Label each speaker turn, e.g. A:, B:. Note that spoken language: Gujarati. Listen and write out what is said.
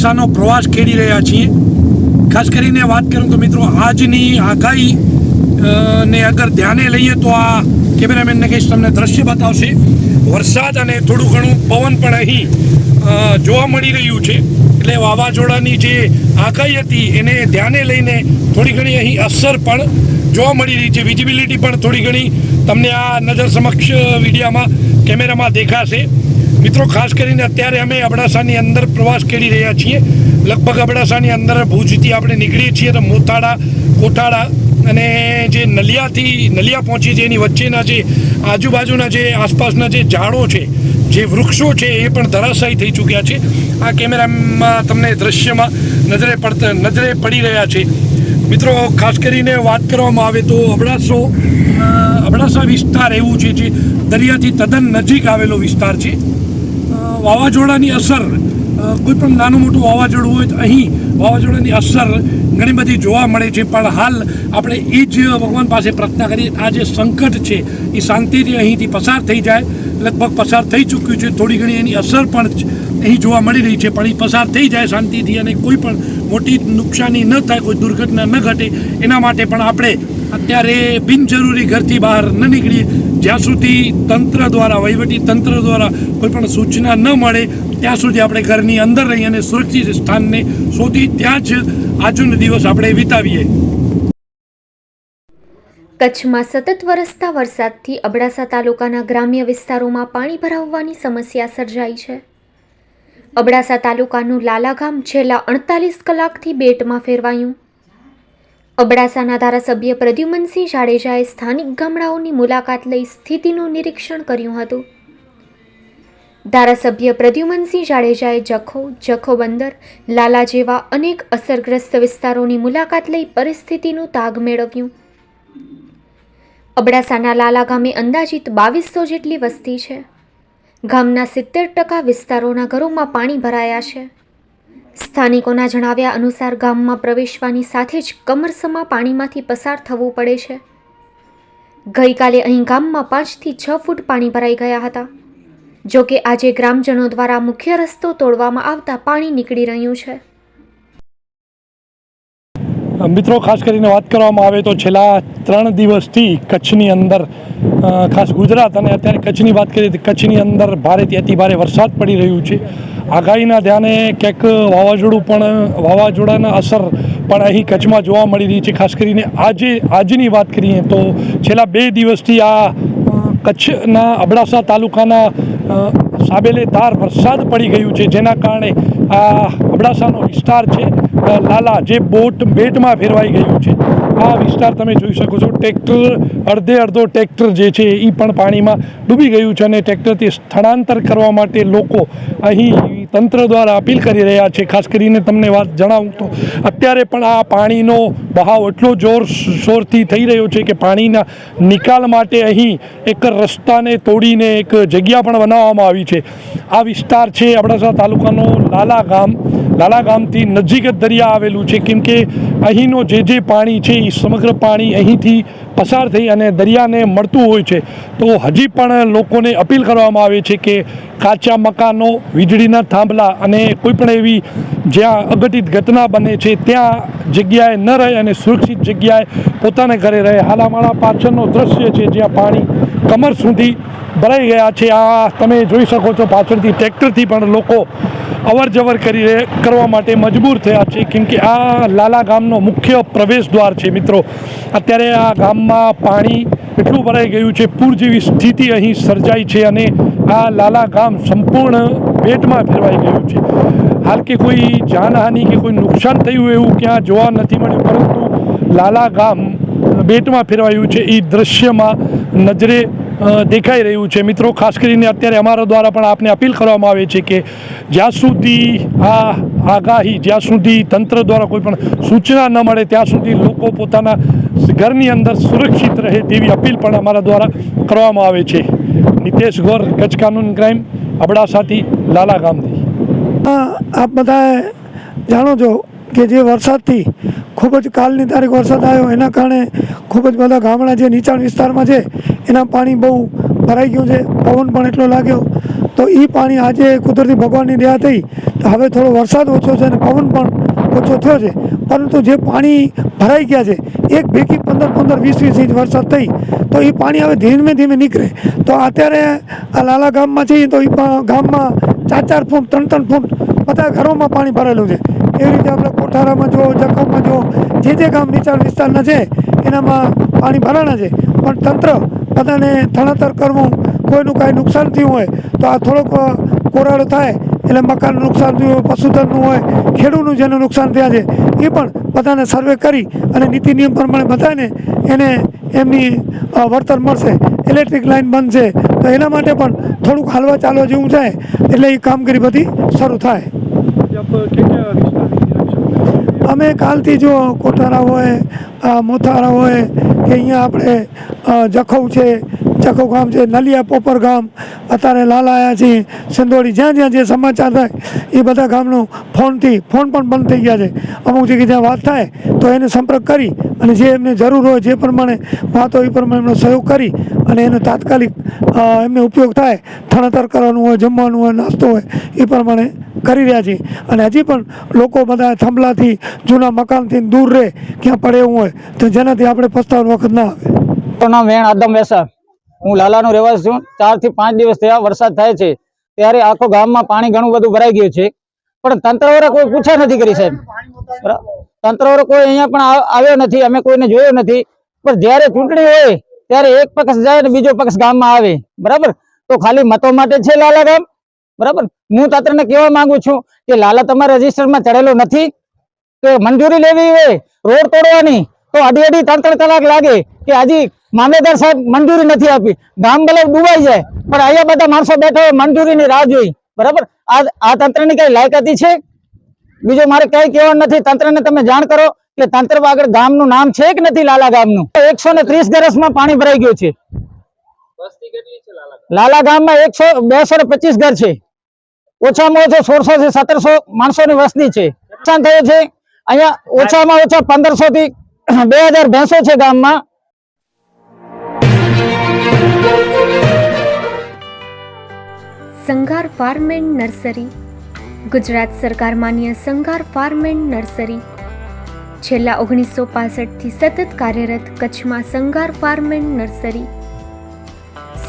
A: અબડાસાનો પ્રવાસ ખેડી રહ્યા છીએ. ખાસ કરીને વાત કરું તો મિત્રો, આજની આગાહી ને અગર ધ્યાને લઈએ તો આ કેમેરામેનને કહીશ તમને દ્રશ્ય બતાવશે. વરસાદ અને થોડું ઘણું પવન પણ અહીં જોવા મળી રહ્યું છે. એટલે વાવાઝોડાની જે આગાહી હતી, એને ધ્યાને લઈને થોડી ઘણી અહીં અસર પણ જોવા મળી રહી છે. વિઝિબિલિટી પણ થોડી ઘણી તમને આ નજર સમક્ષ વિડીયામાં, કેમેરામાં દેખાશે. મિત્રો, ખાસ કરીને અત્યારે અમે અબડાસાની અંદર પ્રવાસ કરી રહ્યા છીએ. લગભગ અબડાસાની અંદર ભુજથી આપણે નીકળીએ છીએ તો મોથાડા કોઠાડા અને જે નલિયાથી, નલિયા પહોંચી છે એની વચ્ચેના જે આજુબાજુના જે આસપાસના જે ઝાડો છે, જે વૃક્ષો છે, એ પણ ધરાશાયી થઈ ચૂક્યા છે. આ કેમેરામાં તમને દ્રશ્યમાં નજરે પડતા, નજરે પડી રહ્યા છે. મિત્રો, ખાસ કરીને વાત કરવામાં આવે તો અબડાસો અબડાસા વિસ્તાર એવું છે જે દરિયાથી તદ્દન નજીક આવેલો વિસ્તાર છે. વાવાઝોડાની અસર કોઈપણ કોઈ પણ નાનું મોટું વાવાઝોડું હોય તો અહીં વાવાઝોડાની અસર ઘણી બધી જોવા મળે છે. પણ હાલ આપણે એ જ ભગવાન પાસે પ્રાર્થના કરીએ, આ જે સંકટ છે, એ શાંતિથી અહીંથી પસાર થઈ જાય. લગભગ પસાર થઈ ચૂક્યું છે, થોડી ઘણી એની અસર પણ અહીં જોવા મળી રહી છે, પણ એ પસાર થઈ જાય શાંતિથી અને કોઈ પણ મોટી નુકસાની ન થાય, કોઈ દુર્ઘટના ન ઘટે, એના માટે પણ આપણે અત્યારે બિનજરૂરી ઘરથી બહાર ન નીકળીએ જ્યાં સુધી તંત્ર દ્વારા, વહીવટી તંત્ર દ્વારા કોઈ પણ સૂચના ન મળે, ત્યાં સુધી આપણે ઘરની અંદર રહી અને સુરક્ષિત સ્થાનને શોધી ત્યાં જ આજનો દિવસ આપણે વિતાવીએ.
B: કચ્છમાં સતત વરસતા વરસાદથી અબડાસા તાલુકાના ગ્રામ્ય વિસ્તારોમાં પાણી ભરાવવાની સમસ્યા સર્જાઈ છે. અબડાસા તાલુકાનું લાલા ગામ છેલ્લા અડતાલીસ કલાકથી બેટમાં ફેરવાયું. અબડાસાના ધારાસભ્ય પ્રદ્યુમનસિંહ જાડેજાએ સ્થાનિક ગામડાઓની મુલાકાત લઈ સ્થિતિનું નિરીક્ષણ કર્યું હતું. ધારાસભ્ય પ્રદ્યુમનસિંહ જાડેજાએ જખો જખો બંદર, લાલા જેવા અનેક અસરગ્રસ્ત વિસ્તારોની મુલાકાત લઈ પરિસ્થિતિનું તાગ મેળવ્યું. અબડાસાના લાલા ગામે અંદાજિત બાવીસો જેટલી વસ્તી છે. ગામના સિત્તેર ટકા વિસ્તારોના ઘરોમાં પાણી ભરાયા છે. સ્થાનિકોના જણાવ્યા અનુસાર ગામમાં પ્રવેશવાની સાથે જ કમરસમાં પાણીમાંથી પસાર થવું પડે છે. ગઈકાલે અહીં ગામમાં પાંચથી છ ફૂટ પાણી ભરાઈ ગયા હતા. જો કે આજે ગ્રામજનો દ્વારા મુખ્ય રસ્તો તોડવામાં આવતા પાણી નીકળી રહ્યું છે.
A: મિત્રો, ખાસ કરીને વાત કરવામાં આવે તો છેલ્લા ત્રણ દિવસથી કચ્છની અંદર ખાસ ગુજરાત અને અત્યારે કચ્છની વાત કરીએ તો કચ્છની અંદર ભારેથી અતિ ભારે વરસાદ પડી રહ્યું છે. આગાહીના ધ્યાને ક્યાંક વાવાઝોડું પણ, વાવાઝોડાના અસર પણ અહીં કચ્છમાં જોવા મળી રહી છે. ખાસ કરીને આજે, આજની વાત કરીએ તો છેલ્લા બે દિવસથી આ કચ્છના અબડાસા તાલુકાના સાબેલેદાર વરસાદ પડી ગયું છે, જેના કારણે આ અબડાસાનો વિસ્તાર છે. લાલા જે બોટ, બેટમાં ફેરવાઈ ગયું છે. આ વિસ્તાર તમે જોઈ શકો છો, ટ્રેક્ટર, અડધે અડધો ટ્રેક્ટર જે છે એ પણ પાણીમાં ડૂબી ગયું છે અને ટ્રેક્ટરથી સ્થળાંતર કરવા માટે લોકો અહીં તંત્ર દ્વારા અપીલ કરી રહ્યા છે. ખાસ કરીને તમને વાત જણાવું તો, અત્યારે પણ આ પાણીનો બહાવ એટલો જોર શોરથી થઈ રહ્યો છે કે પાણીના નિકાલ માટે અહીં એક રસ્તાને તોડીને એક જગ્યા પણ બનાવવામાં આવી છે. આ વિસ્તાર છે અબડાસા તાલુકાનો લાલા ગામ. લાલા ગામથી નજીક જ દરિયા આવેલું છે. કેમ કે અહીંનો જે જે પાણી છે એ સમગ્ર પાણી અહીંથી પસાર થઈ અને દરિયાને મળતું હોય છે. તો હજી પણ લોકોને અપીલ કરવામાં આવે છે કે કાચા મકાનો, વીજળીના થાંભલા અને કોઈ પણ એવી જ્યાં અઘટિત ઘટના બને છે, ત્યાં જગ્યાએ ન રહે અને સુરક્ષિત જગ્યાએ પોતાને ઘરે રહે. હાલ અમારા પાછળનો દ્રશ્ય છે, જ્યાં પાણી કમર સુધી ભરાઈ ગયા છે. આ તમે જોઈ શકો છો પાછળથી ટ્રેક્ટરથી પણ લોકો અવર જવર કરી કરવા માટે મજબૂર થયા છે. કેમ કે આ લાલા ગામનો મુખ્ય પ્રવેશ દ્વાર છે મિત્રો. અત્યારે આ ગામમાં પાણી એટલું ભરાઈ ગયું છે. પૂર જેવી સ્થિતિ અહીં સર્જાઈ છે અને આ લાલા ગામ સંપૂર્ણ બેટમાં ફેરવાઈ ગયું છે. હાલ કે કોઈ જાનહાનિ કે કોઈ નુકસાન થયું એવું ક્યાં જોવા નથી મળ્યું, પરંતુ લાલા ગામ બેટમાં ફેરવાયું છે. એ દ્રશ્યમાં નજરે દેખાઈ રહ્યું છે. મિત્રો, ખાસ કરીને અત્યારે અમારા દ્વારા પણ આપને અપીલ કરવામાં આવે છે કે જ્યાં સુધી આ આગાહી, જ્યાં સુધી તંત્ર દ્વારા કોઈ પણ સૂચના ન મળે, ત્યાં સુધી લોકો પોતાના ઘરની અંદર સુરક્ષિત રહે તેવી અપીલ પણ અમારા દ્વારા કરવામાં આવે છે. નિતેશ ગોર, કચ્છ કાનૂન ક્રાઇમ અબડાસાથી લાલા ગામથી
C: આપ બધાએ જાણો છો કે જે વરસાદથી ખૂબ જ કાલની તારીખ વરસાદ આવ્યો. એના કારણે ખૂબ જ બધા ગામડા જે નીચાણ વિસ્તારમાં છે, એના પાણી બહુ ભરાઈ ગયું છે. પવન પણ એટલો લાગ્યો. તો એ પાણી આજે કુદરતી ભગવાનની દયા થઈ. તો હવે થોડો વરસાદ ઓછો છે અને પવન પણ ઓછો થયો છે. પરંતુ જે પાણી ભરાઈ ગયા છે, એક ભેગી પંદર પંદર વીસ વીસ ઇંચ વરસાદ થઈ, તો એ પાણી હવે ધીમે ધીમે નીકળે. તો અત્યારે આ લાલા ગામમાં છીએ તો એ ગામમાં ચાર ચાર ફૂટ, ત્રણ ત્રણ ફૂટ બધા ઘરોમાં પાણી ભરેલું છે. એવી રીતે આપણે કોઠારામાં જો જખમમાં જો જે જે ગામ નીચાણ વિસ્તારના છે, એનામાં પાણી ભરાણા છે. પણ તંત્ર બધાને થણાતર કરવું, કોઈનું કાંઈ નુકસાન થયું હોય, તો આ થોડોક કોરાડો થાય, એટલે મકાનનું નુકસાન થયું હોય પશુધનનું હોય ખેડૂતનું જેનું નુકસાન થયા છે, એ પણ બધાને સર્વે કરી અને નીતિ નિયમ પ્રમાણે બધાને એને એમની વળતર મળશે. ઇલેક્ટ્રિક લાઇન બંધ છે, તો એના માટે પણ થોડુંક હાલવા ચાલવા જેવું જાય એટલે એ કામગીરી બધી શરૂ થાય. અમે કાલથી જો કોઠારા હોય મોથારા હોય, કે અહીંયા આપણે જખૌ છે, જખૌ ગામ છે, નલિયા પોપર ગામ, અત્યારે લાલાયા છે સંદોડી, જ્યાં જ્યાં જે સમાચાર થાય, એ બધા ગામનો ફોનથી, ફોન પણ બંધ થઈ ગયા છે. અમુક જગ્યાએ જ્યાં વાત થાય, તો એને સંપર્ક કરી, અને જે એમને જરૂર હોય, જે પ્રમાણે વાત, એ પ્રમાણે એમનો સહયોગ કરી, અને એનો તાત્કાલિક એમને ઉપયોગ થાય, થણતર કરવાનું હોય, જમવાનું હોય, નાસ્તો હોય, એ પ્રમાણે કરી રહ્યા છીએ અને હજી પણ લોકો બધા થાંભલાથી, જૂના મકાનથી દૂર રહે, ક્યાં પડે એવું હોય, તો જેનાથી આપણે પસ્તાવાનો વખત ના આવે.
D: નામ વેણ આદમ વેસા. હું લાલાનો રહેવાસી છું. ચારથી પાંચ દિવસ થયા વરસાદ થાય છે. ત્યારે આખો ગામમાં પાણી ઘણું બધું ભરાઈ ગયું છે. પણ તંત્ર વાળા કોઈ પૂછા નથી કરી સાહેબ. બરા- તંત્ર વાળો કોઈ અહીંયા પણ આવ્યો નથી. અમે કોઈને જોયો નથી. પણ જ્યારે ચૂંટણી હોય, ત્યારે એક પક્ષ જાય ને બીજો પક્ષ ગામમાં આવે. બરાબર? તો ખાલી મતો માટે છે લાલા ગામ. બરાબર? હું તંત્રને કહેવા માંગુ છું કે લાલા તમારા રજીસ્ટરમાં ચડેલો નથી કે મંજૂરી લેવી હોય રોડ તોડવાની તો અઢી અઢી ત્રણ ત્રણ કલાક લાગે કે હજી મામલેદાર સાહેબ મંજૂરી નથી આપી. ગામ ભલે ડૂબાઈ જાય પણ અહીંયા બધા માણસો બેઠા હોય મંજૂરીની રાહ જોઈ. બરાબર? આ આ તંત્રની કઈ લાયકાતી છે? બીજું મારે કઈ કહેવાનું નથી. તંત્રને તમે જાણ કરો કે તંત્ર આગળ ગામનું નામ છે કે નથી લાલા ગામનું? એકસો ને ત્રીસ ગરસમાં પાણી ભરાઈ ગયું છે. લાલા ગામમાં એકસો બેસો ને પચીસ ઘર છે. ઓછામાં ઓછો સોળસો થી સત્તરસો માણસોની વસ્તી છે. નુકસાન થયું છે. અહીંયા ઓછામાં ઓછા પંદરસો થી બે હજાર ભેંસો છે ગામમાં.
B: Sanghar farm and nursery. Gujarat સરકાર માન્ય સંઘાર ફાર્મ એન્ડ નર્સરી. છેલ્લા ઓગણીસો પાસઠથી સતત કાર્યરત કચ્છમાં Sanghar farm and nursery.